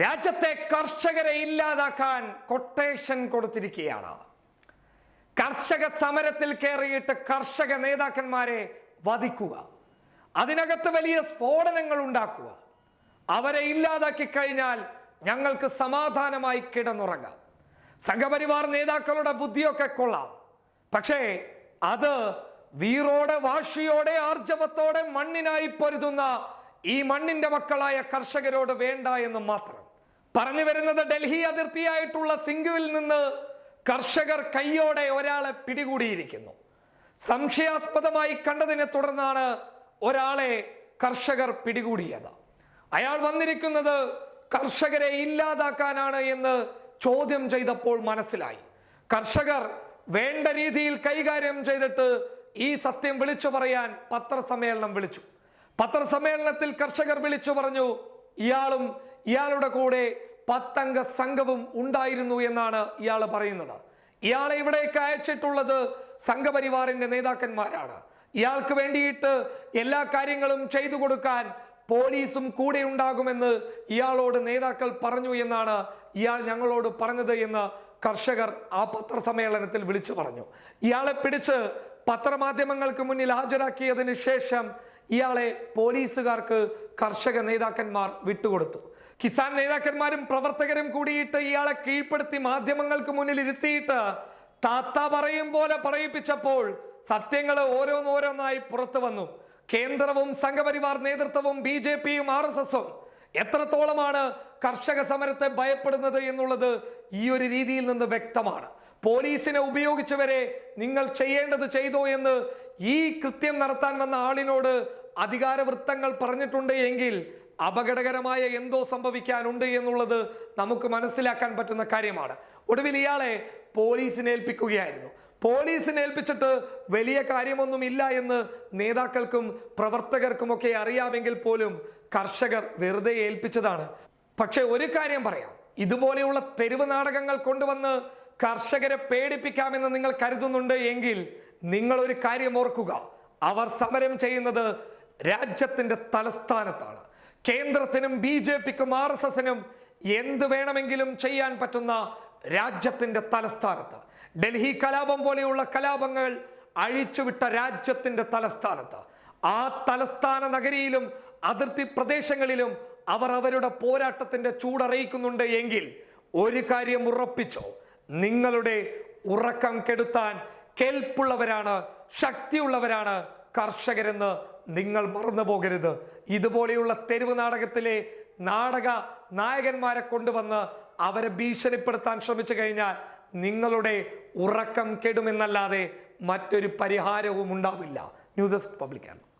രാജ്യത്തെ കർഷകരെ ഇല്ലാതാക്കാൻ കൊട്ടേഷൻ കൊടുത്തിരിക്കുകയാണ്. കർഷക സമരത്തിൽ കയറിയിട്ട് കർഷക നേതാക്കന്മാരെ വധിക്കുക. അതിനകത്ത് വലിയ സ്ഫോടനങ്ങൾ ഉണ്ടാക്കുക. അവരെ ഇല്ലാതാക്കി കഴിഞ്ഞാൽ ഞങ്ങൾക്ക് സമാധാനമായി കിടന്നുറങ്ങാം. സംഘപരിവാർ നേതാക്കളുടെ ബുദ്ധിയൊക്കെ കൊള്ളാം. പക്ഷേ അത് വീറോടെ വാശിയോടെ ആർജവത്തോടെ മണ്ണിനായി പൊരുതുന്ന ഈ മണ്ണിന്റെ മക്കളായ കർഷകരോട് വേണ്ട എന്ന് മാത്രം. പറഞ്ഞു വരുന്നത് ഡൽഹി അതിർത്തിയായിട്ടുള്ള സിംഗുവിൽ നിന്ന് കർഷകർ കൈയോടെ ഒരാളെ പിടികൂടിയിരിക്കുന്നു. സംശയാസ്പദമായി കണ്ടതിനെ തുടർന്നാണ് ഒരാളെ കർഷകർ പിടികൂടിയത്. അയാൾ വന്നിരിക്കുന്നത് കർഷകരെ ഇല്ലാതാക്കാനാണ് എന്ന് ചോദ്യം ചെയ്തപ്പോൾ മനസ്സിലായി. കർഷകർ വേണ്ട രീതിയിൽ കൈകാര്യം ചെയ്തിട്ട് ഈ സത്യം വിളിച്ചു പറയാൻ പത്രസമ്മേളനം വിളിച്ചു. പത്രസമ്മേളനത്തിൽ കർഷകർ വിളിച്ചു പറഞ്ഞു ഇയാളും ഇയാളുടെ കൂടെ പത്തംഗ സംഘവും ഉണ്ടായിരുന്നു എന്നാണ് ഇയാൾ പറയുന്നത്. ഇയാളെ ഇവിടേക്ക് അയച്ചിട്ടുള്ളത് സംഘപരിവാറിന്റെ നേതാക്കന്മാരാണ്. ഇയാൾക്ക് വേണ്ടിയിട്ട് എല്ലാ കാര്യങ്ങളും ചെയ്തു കൊടുക്കാൻ പോലീസും കൂടെ ഉണ്ടാകുമെന്ന് ഇയാളോട് നേതാക്കൾ പറഞ്ഞു എന്നാണ് ഇയാൾ ഞങ്ങളോട് പറഞ്ഞത് എന്ന് കർഷകർ ആ പത്രസമ്മേളനത്തിൽ വിളിച്ചു പറഞ്ഞു. ഇയാളെ പിടിച്ച് പത്രമാധ്യമങ്ങൾക്ക് മുന്നിൽ ഹാജരാക്കിയതിന് ശേഷം ഇയാളെ പോലീസുകാർക്ക് കർഷക നേതാക്കന്മാർ വിട്ടുകൊടുത്തു. കിസാൻ നേതാക്കന്മാരും പ്രവർത്തകരും കൂടിയിട്ട് ഇയാളെ കീഴ്പ്പെടുത്തി മാധ്യമങ്ങൾക്ക് മുന്നിൽ ഇരുത്തിയിട്ട് താത്ത പറയും പോലെ പറയിപ്പിച്ചപ്പോൾ സത്യങ്ങൾ ഓരോന്നോരോന്നായി പുറത്തു വന്നു. കേന്ദ്രവും സംഘപരിവാർ നേതൃത്വവും ബി ജെ പിയും ആർ എസ് എസും എത്രത്തോളമാണ് കർഷക സമരത്തെ ഭയപ്പെടുന്നത് എന്നുള്ളത് ഈ ഒരു രീതിയിൽ നിന്ന് വ്യക്തമാണ്. പോലീസിനെ ഉപയോഗിച്ചവരെ നിങ്ങൾ ചെയ്യേണ്ടത് ചെയ്തോ എന്ന് ഈ കൃത്യം നടത്താൻ വന്ന ആളിനോട് അധികാര വൃത്തങ്ങൾ പറഞ്ഞിട്ടുണ്ട് എങ്കിൽ അപകടകരമായ എന്തോ സംഭവിക്കാനുണ്ട് എന്നുള്ളത് നമുക്ക് മനസ്സിലാക്കാൻ പറ്റുന്ന കാര്യമാണ്. ഒടുവിൽ ഇയാളെ പോലീസിനെ ഏൽപ്പിക്കുകയായിരുന്നു. പോലീസിനെ ഏൽപ്പിച്ചിട്ട് വലിയ കാര്യമൊന്നുമില്ല എന്ന് നേതാക്കൾക്കും പ്രവർത്തകർക്കുമൊക്കെ അറിയാമെങ്കിൽ പോലും കർഷകർ വെറുതെ ഏൽപ്പിച്ചതാണ്. പക്ഷെ ഒരു കാര്യം പറയാം. ഇതുപോലെയുള്ള തെരുവ് നാടകങ്ങൾ കൊണ്ടുവന്ന് കർഷകരെ പേടിപ്പിക്കാമെന്ന് നിങ്ങൾ കരുതുന്നുണ്ട് എങ്കിൽ നിങ്ങൾ ഒരു കാര്യം ഓർക്കുക. അവർ സമരം ചെയ്യുന്നത് രാജ്യത്തിന്റെ തലസ്ഥാനത്താണ്. കേന്ദ്രത്തിനും ബി ജെ പിക്കും ആർ എസ് എസിനും എന്ത് വേണമെങ്കിലും ചെയ്യാൻ പറ്റുന്ന രാജ്യത്തിന്റെ തലസ്ഥാനത്ത്. ഡൽഹി കലാപം പോലെയുള്ള കലാപങ്ങൾ അഴിച്ചുവിട്ട രാജ്യത്തിന്റെ തലസ്ഥാനത്ത്. ആ തലസ്ഥാന നഗരിയിലും അതിർത്തി പ്രദേശങ്ങളിലും അവർ അവരുടെ പോരാട്ടത്തിന്റെ ചൂടറിയിക്കുന്നുണ്ട് എങ്കിൽ ഒരു കാര്യം ഉറപ്പിച്ചോ? നിങ്ങളുടെ ഉറക്കം കെടുത്താൻ കെൽപ്പുള്ളവരാണ് ശക്തിയുള്ളവരാണ് കർഷകരെന്ന് നിങ്ങൾ മറന്നു പോകരുത്. ഇതുപോലെയുള്ള തെരുവ് നാടകത്തിലെ നാടക നായകന്മാരെ കൊണ്ടുവന്ന് അവരെ ഭീഷണിപ്പെടുത്താൻ ശ്രമിച്ചു കഴിഞ്ഞാൽ നിങ്ങളുടെ ഉറക്കം കെടുമെന്നല്ലാതെ മറ്റൊരു പരിഹാരവും ഉണ്ടാവില്ല. News desk പബ്ലിക്കാണ്